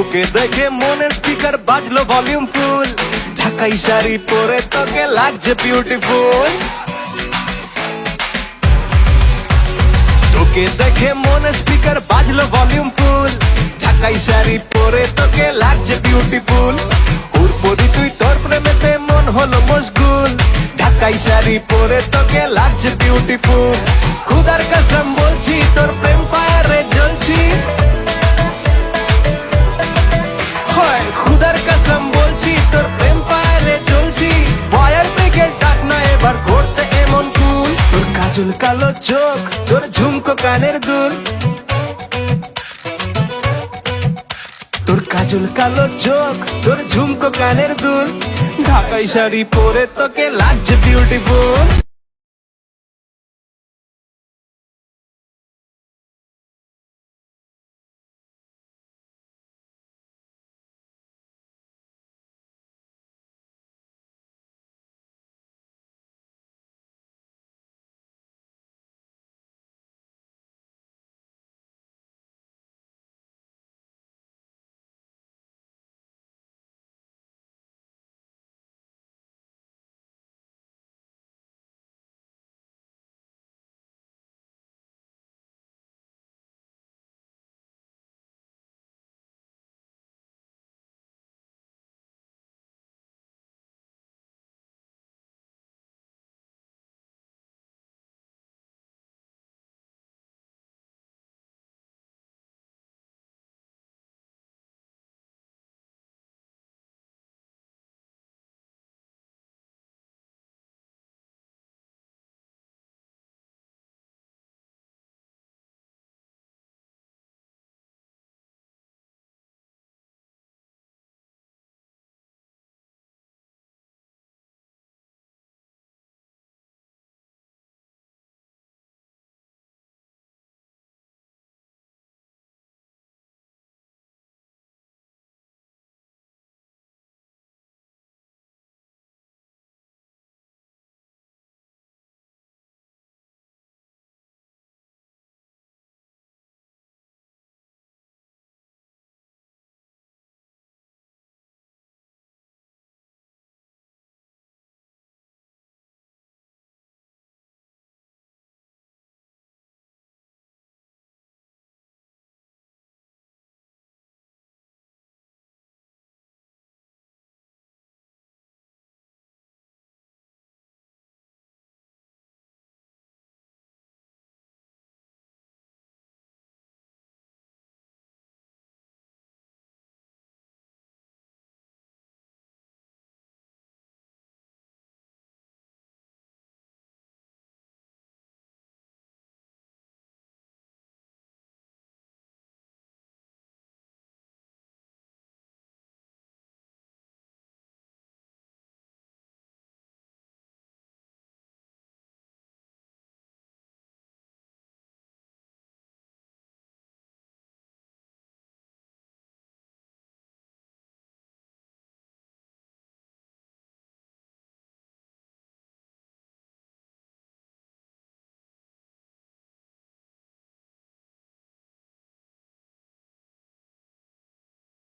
তোকে দেখে মনের স্পিকার বাজলো ভলিউম ফুল। ঢাকাই শাড়ি পরে তোকে লাগছে বিউটিফুল তোকে দেখে মনের স্পিকার বাজলো ভলিউম ফুল। ঢাকাই শাড়ি পরে তোকে লাগছে বিউটিফুল উর্পরি তুই তোর প্রেমেতে মন হলো মশগুল। ঢাকাই শাড়ি পরে তোকে লাগছে বিউটিফুল খুদার কসম কাজল কালো চোখ, তোর ঝুমকো কানের দুল। তোর কাজল কালো চোখ, তোর ঝুমকো কানের দুল। ঢাকাই শাড়ি পরে তোকে লাগছে বিউটিফুল